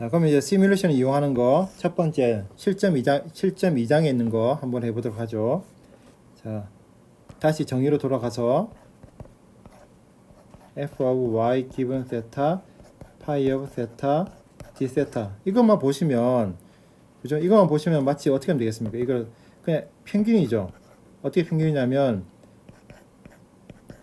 자, 그럼 이제 시뮬레이션을 이용하는 거 첫 번째 실점 2장 실점 2장에 있는 거 한번 해 보도록 하죠. 자, 다시 정의로 돌아가서 f of y given theta, pi of theta, d theta 이것만 보시면 그죠? 이것만 보시면 마치 어떻게 하면 되겠습니까? 이걸 그냥 평균이죠. 어떻게 평균이냐면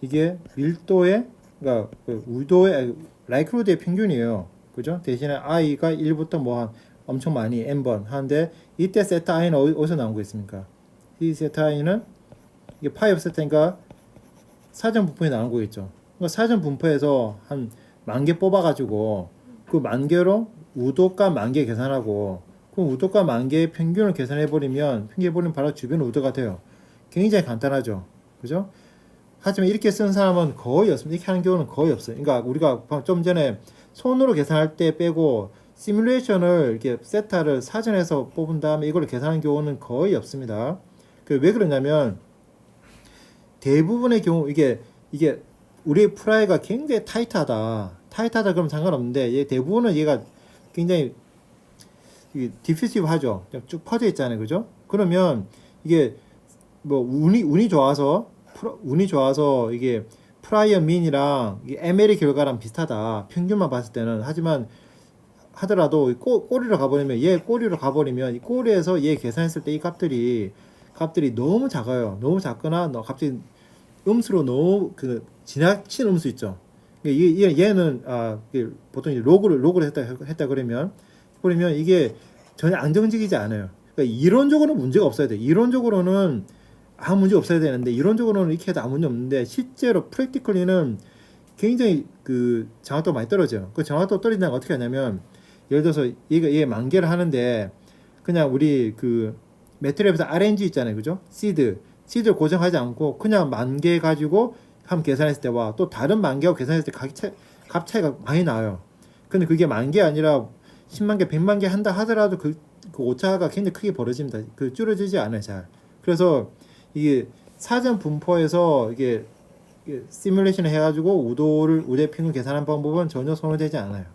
이게 밀도의 그러니까 그 우도의 라이크로드의 평균이에요. 그죠? 대신에 i가 1부터 뭐 한 엄청 많이 n번 하는데 이때 세타 i는 어디- 어디서 나온 거 있습니까? 이 세타 i는 이게 파이 오브 세타니까 사전 분포에 나온 거겠죠. 그러니까 사전 분포에서 한 만 개 뽑아가지고 그 만 개로 우도가 만 개 계산하고 그 우도가 만 개의 평균을 계산해 버리면 평균해 버리면 바로 주변 우도가 돼요. 굉장히 간단하죠. 그죠? 하지만 이렇게 쓰는 사람은 거의 없습니다. 이렇게 하는 경우는 거의 없어요. 그러니까 우리가 좀 전에 손으로 계산할 때 빼고 시뮬레이션을 이렇게 세타를 사전에서 뽑은 다음에 이걸 계산하는 경우는 거의 없습니다. 그 왜 그러냐면 대부분의 경우 이게 이게 우리의 프라이가 굉장히 타이트하다. 타이트하다 그러면 상관없는데 얘 대부분은 얘가 굉장히 디피시브하죠. 쭉 퍼져 있잖아요. 그죠? 그러면 이게 뭐 운이 운이 좋아서 운이 좋아서 이게 프라이어 민이랑 이 ML의 결과랑 비슷하다. 평균만 봤을 때는 하지만 하더라도 이 꼬, 꼬리로 가버리면 얘 꼬리로 가버리면 이 꼬리에서 얘 계산했을 때 이 값들이 값들이 너무 작아요. 너무 작거나 너 갑자기 음수로 너무 그 지나친 음수 있죠. 얘- 얘는 아 이게 보통 로그를 로그를 했다 했다 그러면 그러면 이게 전혀 안정적이지 않아요. 그러니까 이론적으로는 문제가 없어야 돼. 이론적으로는 아무 문제 없어야 되는데 이론적으로는 이렇게 해도 아무 문제 없는데 실제로 프랙티컬리는 굉장히 그 정확도가 많이 떨어져요. 그 정확도 떨어진다는 건 어떻게 하냐면 예를 들어서 얘가 얘 만개를 하는데 그냥 우리 그 매트랩에서 RNG 있잖아요. 그죠? 시드. 시드를 고정하지 않고 그냥 만개 가지고 한번 계산했을 때와 또 다른 만 개하고 계산했을 때 값 차이, 값 차이가 많이 나요. 근데 그게 만개 아니라 10만 개, 100만 개 한다 하더라도 그, 그 오차가 굉장히 크게 벌어집니다. 그 줄어들지 않아요, 잘. 그래서 이게 사전 분포에서 이게, 시뮬레이션을 해가지고 우도를 우대 평균 계산한 방법은 전혀 선호되지 않아요.